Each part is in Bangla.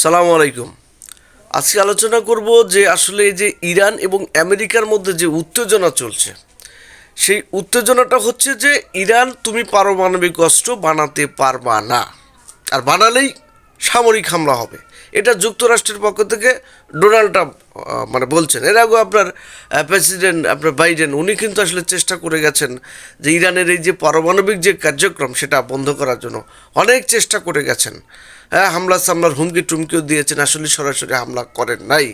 সালাম আলাইকুম। আজকে আলোচনা করব যে আসলে যে ইরান এবং আমেরিকার মধ্যে যে উত্তেজনা চলছে, সেই উত্তেজনাটা হচ্ছে যে ইরান তুমি পারমাণবিক অস্ত্র বানাতে পারবা না। আর বানালেই সামরিক হামলা হবে। এটা যুক্তরাষ্ট্রের পক্ষ থেকে ডোনাল্ড ট্রাম্প মানে বলছেন। এর আগেও আপনার প্রেসিডেন্ট, আপনার বাইডেন, উনি কিন্তু আসলে চেষ্টা করে গেছেন যে ইরানের এই যে পারমাণবিক যে কার্যক্রম, সেটা বন্ধ করার জন্য অনেক চেষ্টা করে গেছেন। হ্যাঁ হামলা সামলার হুমকি টুমকিও দিয়েছেন, আসলে সরাসরি হামলা করেন নাই।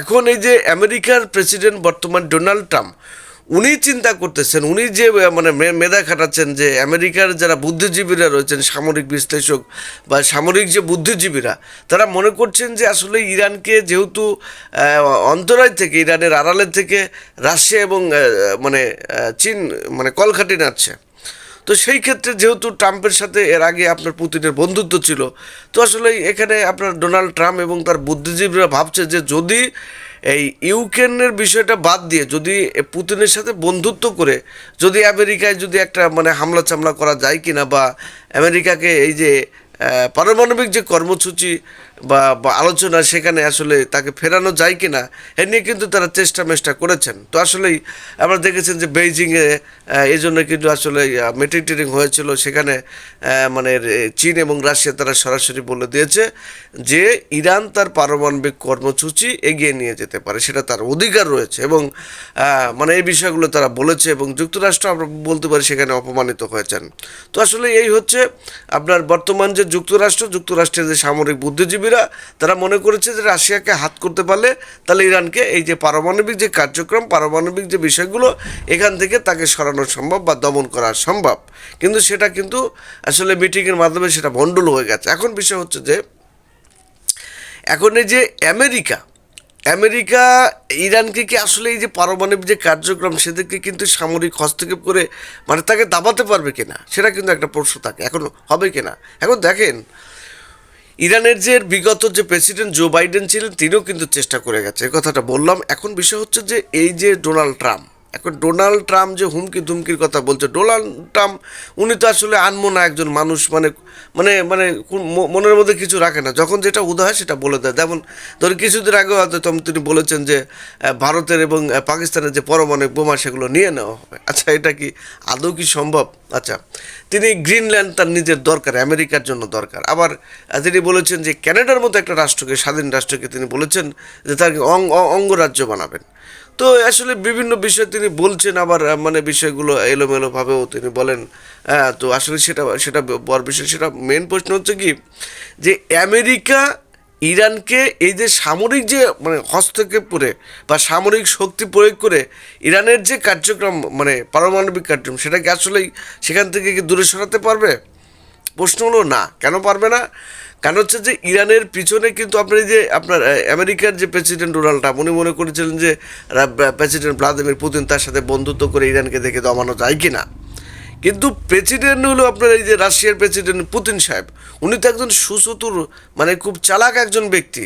এখন এই যে আমেরিকার প্রেসিডেন্ট বর্তমান ডোনাল্ড ট্রাম্প উনি চিন্তা করতেছেন, উনি যে মানে মেধা খাটাচ্ছেন যে আমেরিকার যারা বুদ্ধিজীবীরা রয়েছেন, সামরিক বিশ্লেষক বা সামরিক যে বুদ্ধিজীবীরা, তারা মনে করছেন যে আসলে ইরানকে যেহেতু অন্তরায় থেকে, ইরানের আড়ালের থেকে রাশিয়া এবং মানে চীন মানে কলকাটি নাচ্ছে তো সেই ক্ষেত্রে যেহেতু ট্রাম্পের সাথে, এর আগে আপনার পুতিনের বন্ধুত্ব ছিল, তো আসলে এখানে আপনার ডোনাল্ড ট্রাম্প এবং তার বুদ্ধিজীবীরা ভাবছে যে যদি এই ইউক্রেনের বিষয়টা বাদ দিয়ে যদি পুতিনের সাথে বন্ধুত্ব করে, যদি আমেরিকায় যদি একটা মানে হামলা চামলা করা যায় কিনা বা আমেরিকাকে এই যে পারমাণবিক যে কর্মসূচি বা আলোচনা সেখানে আসলে তাকে ফেরানো যায় কি না এ নিয়ে কিন্তু তারা চেষ্টা মেষ্টা করেছেন। তো আসলেই আমরা দেখেছেন যে বেইজিংয়ে এই জন্য কিন্তু আসলে মিটিং হয়েছিল। সেখানে মানে চীন এবং রাশিয়া তারা সরাসরি বলে দিয়েছে যে ইরান তার পারমাণবিক কর্মসূচি এগিয়ে নিয়ে যেতে পারে, সেটা তার অধিকার রয়েছে এবং মানে এই বিষয়গুলো তারা বলেছে এবং যুক্তরাষ্ট্র আমরা বলতে পারি সেখানে অপমানিত হয়েছেন। তো আসলে এই হচ্ছে আপনার বর্তমান যে যুক্তরাষ্ট্র, যুক্তরাষ্ট্রের যে সামরিক বুদ্ধিজীবীরা, তারা মনে করেছে যে রাশিয়াকে হাত করতে পারলে তাহলে ইরানকে এই যে পারমাণবিক যে কার্যক্রম, পারমাণবিক যে বিষয়গুলো, এখান থেকে তাকে সরানো সম্ভব বা দমন করা সম্ভব। কিন্তু সেটা কিন্তু আসলে মিটিংয়ের মাধ্যমে সেটা ভণ্ডুল হয়ে গেছে। এখন বিষয় হচ্ছে যে, এখন এই যে আমেরিকা আমেরিকা, ইরানকে কি আসলে এই যে পারমাণবিক যে কার্যক্রম সেদিকে কিন্তু সামরিক হস্তক্ষেপ করে মানে তাকে দাবাতে পারবে কিনা, সেটা কিন্তু একটা প্রশ্ন থাকে, এখন হবে কিনা? এখন দেখেন, ইরানের যে বিগত যে প্রেসিডেন্ট জো বাইডেন ছিলেন, তিনিও কিন্তু চেষ্টা করে গেছে কথাটা বললাম। এখন বিষয় হচ্ছে যে, এই যে ডোনাল্ড ট্রাম্প এখন ডোনাল্ড ট্রাম্প যে হুমকি ধুমকির কথা বলছে, ডোনাল্ড ট্রাম্প, উনি তো আসলে আনমনা একজন মানুষ মানে মানে মানে মনের মধ্যে কিছু রাখে না। যখন যেটা উদয় হয় সেটা বলে দেয়। যেমন ধরুন, কিছুদিন আগে হয়তো তিনি বলেছেন যে ভারতের এবং পাকিস্তানের যে পরমাণবিক বোমা সেগুলো নিয়ে নেওয়া হবে। আচ্ছা এটা কি আদৌ কি সম্ভব? আচ্ছা তিনি গ্রিনল্যান্ড তার নিজের দরকার, আমেরিকার জন্য দরকার। আবার তিনি বলেছেন যে, ক্যানাডার মতো একটা রাষ্ট্রকে, স্বাধীন রাষ্ট্রকে তিনি বলেছেন যে অ- অঙ্গরাজ্য বানাবেন। তো আসলে বিভিন্ন বিষয় তিনি বলছেন আবার মানে বিষয়গুলো এলোমেলোভাবেও তিনি বলেন। হ্যাঁ তো আসলে সেটা সেটা বড় বিষয়। সেটা মেন প্রশ্ন হচ্ছে কি, যে আমেরিকা ইরানকে এই যে সামরিক যে মানে হস্তক্ষেপ করে বা সামরিক শক্তি প্রয়োগ করে ইরানের যে কার্যক্রম মানে পারমাণবিক কার্যক্রম সেটাকে আসলেই সেখান থেকে কি দূরে সরাতে পারবে? প্রশ্ন হলো না। কেন পারবে না? কারণ হচ্ছে যে ইরানের পিছনে কিন্তু আপনার এই যে আপনার আমেরিকার যে প্রেসিডেন্ট ডোনাল্ড ট্রাম্প, উনি মনে করেছিলেন যে প্রেসিডেন্ট ভ্লাদিমির পুতিন তার সাথে বন্ধুত্ব করে ইরানকে দেখে দমানো যায় কি না কিন্তু প্রেসিডেন্ট হলো আপনার এই যে রাশিয়ার প্রেসিডেন্ট পুতিন সাহেব। উনি তো একজন সুচতুর মানে খুব চালাক একজন ব্যক্তি।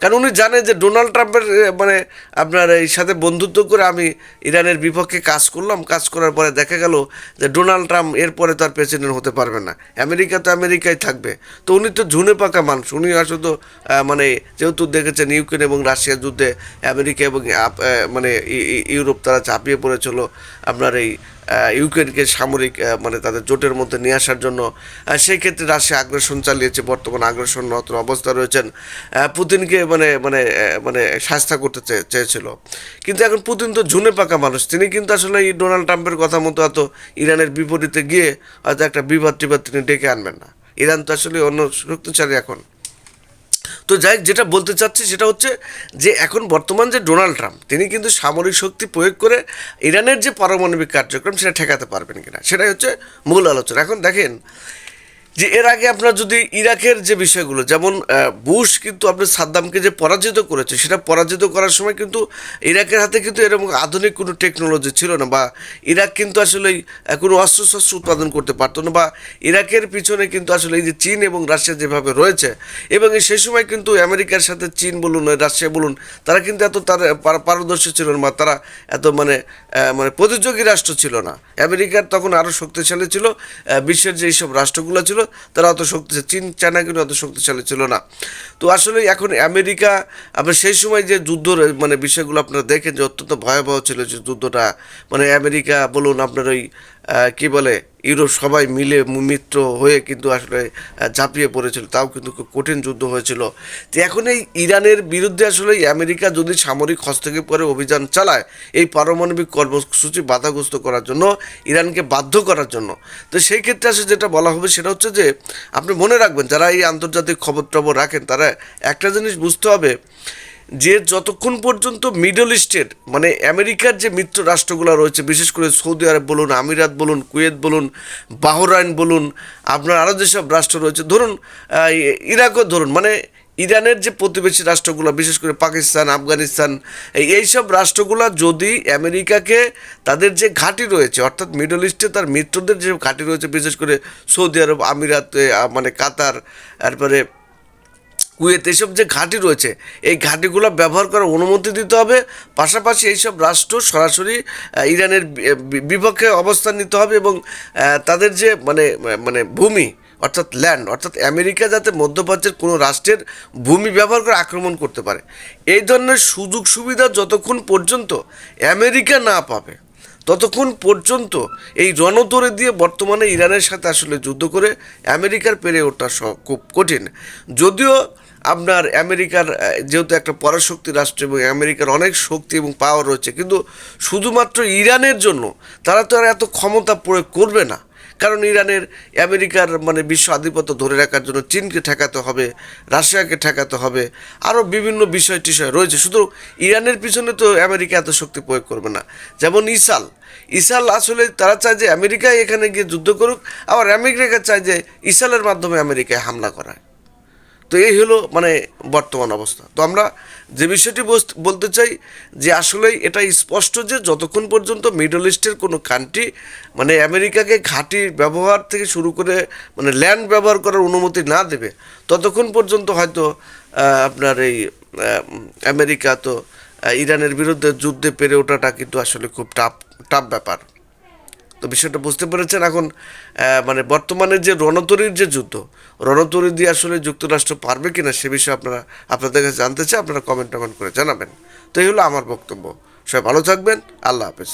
কারণ উনি জানে যে ডোনাল্ড ট্রাম্পের মানে আপনার এই সাথে বন্ধুত্ব করে আমি ইরানের বিপক্ষে কাজ করলাম। কাজ করার পরে দেখা গেল যে ডোনাল্ড ট্রাম্প এরপরে তো আর প্রেসিডেন্ট হতে পারবে না। আমেরিকা তো আমেরিকায় থাকবে। তো উনি তো ঝুনে পাকা মানুষ। উনি আসলে তো মানে যেহেতু দেখেছেন ইউক্রেন এবং রাশিয়ার যুদ্ধে আমেরিকা এবং মানে ইউরোপ তারা চাপিয়ে পড়েছিল। আপনার এই ইউক্রেনকে সামরিক মানে তাদের জোটের মধ্যে নিয়ে আসার জন্য সেই ক্ষেত্রে রাশিয়া আগ্রাসন চালিয়েছে, বর্তমান আগ্রাসনরত অবস্থা রয়েছেন। পুতিনকে মানে মানে মানে শাস্তা করতে চেয়ে- চেয়েছিল। কিন্তু এখন পুতিন তো ঝুনে পাকা মানুষ। তিনি কিন্তু আসলে এই ডোনাল্ড ট্রাম্পের কথা মতো এত ইরানের বিপরীতে গিয়ে হয়তো একটা বিবাদ টিবাদ তিনি ডেকে আনবেন না। ইরান তো আসলে অন্য শক্তিশালী এখন। তো যাই যেটা বলতে চাচ্ছি সেটা হচ্ছে যে এখন বর্তমান যে ডোনাল্ড ট্রাম্প, তিনি কিন্তু সামরিক শক্তি প্রয়োগ করে ইরানের যে পারমাণবিক কার্যক্রম সেটা ঠেকাতে পারবেন কিনা, সেটাই হচ্ছে মূল আলোচনা। এখন দেখেন যে এর আগে আপনার যদি ইরাকের যে বিষয়গুলো, যেমন বুশ কিন্তু আপনার সাদ্দামকে যে পরাজিত করেছে, সেটা পরাজিত করার সময় কিন্তু ইরাকের হাতে কিন্তু এরকম আধুনিক কোনো টেকনোলজি ছিল না বা ইরাক কিন্তু আসলে কোনো অস্ত্র শস্ত্র উৎপাদন করতে পারতো না বা ইরাকের পিছনে কিন্তু আসলে এই যে চীন এবং রাশিয়া যেভাবে রয়েছে এবং সেই সময় কিন্তু আমেরিকার সাথে চীন বলুন, রাশিয়া বলুন, তারা কিন্তু এত তার পারদর্শী ছিল না বা তারা এত মানে মানে প্রতিযোগী রাষ্ট্র ছিল না। আমেরিকার তখন আরও শক্তিশালী ছিল বিশ্বের যে সব রাষ্ট্রগুলো ছিল, তারা অত শক্তিশালী চীন, চায়না কিন্তু অত শক্তিশালী ছিল না। তো আসলে এখন আমেরিকা আপনার সেই সময় যে যুদ্ধ মানে বিষয়গুলো আপনারা দেখেন যে অত্যন্ত ভয়াবহ ছিল যে যুদ্ধটা। মানে আমেরিকা বলুন আপনার ওই কী বলে ইউরোপ সবাই মিলে মিত্র হয়ে কিন্তু আসলে ঝাঁপিয়ে পড়েছিল। তাও কিন্তু খুব কঠিন যুদ্ধ হয়েছিল। তো এখন এই ইরানের বিরুদ্ধে আসলে আমেরিকা যদি সামরিক হস্তক্ষেপ করে অভিযান চালায়, এই পারমাণবিক কর্মসূচি বাধাগ্রস্ত করার জন্য, ইরানকে বাধ্য করার জন্য, তো সেই ক্ষেত্রে আসলে যেটা বলা হবে সেটা হচ্ছে যে, আপনি মনে রাখবেন, যারা এই আন্তর্জাতিক খবর টবর রাখেন, তারা একটা জিনিস বুঝতে হবে যে যতক্ষণ পর্যন্ত মিডল ইস্টের মানে আমেরিকার যে মিত্র রাষ্ট্রগুলো রয়েছে, বিশেষ করে সৌদি আরব বলুন, আমিরাত বলুন, কুয়েত বলুন, বাহরাইন বলুন, আপনার আরও যেসব রাষ্ট্র রয়েছে, ধরুন ইরাকও ধরুন মানে ইরানের যে প্রতিবেশী রাষ্ট্রগুলো, বিশেষ করে পাকিস্তান, আফগানিস্তান, এই সব রাষ্ট্রগুলো যদি আমেরিকাকে তাদের যে ঘাঁটি রয়েছে, অর্থাৎ মিডল ইস্টে তার মিত্রদের যে ঘাঁটি রয়েছে, বিশেষ করে সৌদি আরব, আমিরাত মানে কাতার, তারপরে কুয়েত, এসব যে ঘাঁটি রয়েছে, এই ঘাঁটিগুলো ব্যবহার করার অনুমতি দিতে হবে। পাশাপাশি এইসব রাষ্ট্র সরাসরি ইরানের বিপক্ষে অবস্থান নিতে হবে এবং তাদের যে মানে মানে ভূমি, অর্থাৎ ল্যান্ড অর্থাৎ আমেরিকা যাতে মধ্যপ্রাচ্যের কোনো রাষ্ট্রের ভূমি ব্যবহার করে আক্রমণ করতে পারে। এই ধরনের সুযোগ সুবিধা যতক্ষণ পর্যন্ত আমেরিকা না পাবে, ততক্ষণ পর্যন্ত এই রণতরে দিয়ে বর্তমানে ইরানের সাথে আসলে যুদ্ধ করে আমেরিকার পেরে ওঠা খুব কঠিন। যদিও আপনার আমেরিকার যেহেতু একটা পরাশক্তি রাষ্ট্র এবং আমেরিকার অনেক শক্তি এবং পাওয়ার রয়েছে, কিন্তু শুধুমাত্র ইরানের জন্য তারা তো আর এত ক্ষমতা প্রয়োগ করবে না। কারণ ইরানের, আমেরিকার মানে বিশ্ব আধিপত্য ধরে রাখার জন্য চীনকে ঠেকাতে হবে, রাশিয়াকে ঠেকাতে হবে আরও বিভিন্ন বিষয় টিষয় রয়েছে। শুধু ইরানের পিছনে তো আমেরিকা এত শক্তি প্রয়োগ করবে না। যেমন ইসাল। ইসাল আসলে তারা চায় যে আমেরিকায় এখানে গিয়ে যুদ্ধ করুক, আবার আমেরিকা চায় যে ইসালের মাধ্যমে আমেরিকায় হামলা করায় তো এই হলো মানে বর্তমান অবস্থা। তো আমরা যে বিষয়টি বলতে চাই যে আসলেই এটা স্পষ্ট যে যতক্ষণ পর্যন্ত মিডল ইস্টের কোনো কান্ট্রি মানে আমেরিকাকে ঘাঁটি ব্যবহার থেকে শুরু করে মানে ল্যান্ড ব্যবহার করার অনুমতি না দেবে, ততক্ষণ পর্যন্ত হয়তো আপনার এই আমেরিকা তো ইরানের বিরুদ্ধে যুদ্ধে পেরে ওঠাটা কিন্তু আসলে খুব টাফ টাফ ব্যাপার। তো বিষয়টা বুঝতে পেরেছেন? এখন মানে বর্তমানে যে রণতরীর যে যুদ্ধ, রণতরী দিয়ে আসলে যুক্তরাষ্ট্র পারবে কি না সে বিষয়ে আপনারা, আপনাদের কাছে জানতে চাই, আপনারা কমেন্ট টমেন্ট করে জানাবেন। তো এই হলো আমার বক্তব্য। সবাই ভালো থাকবেন। আল্লাহ হাফেজ।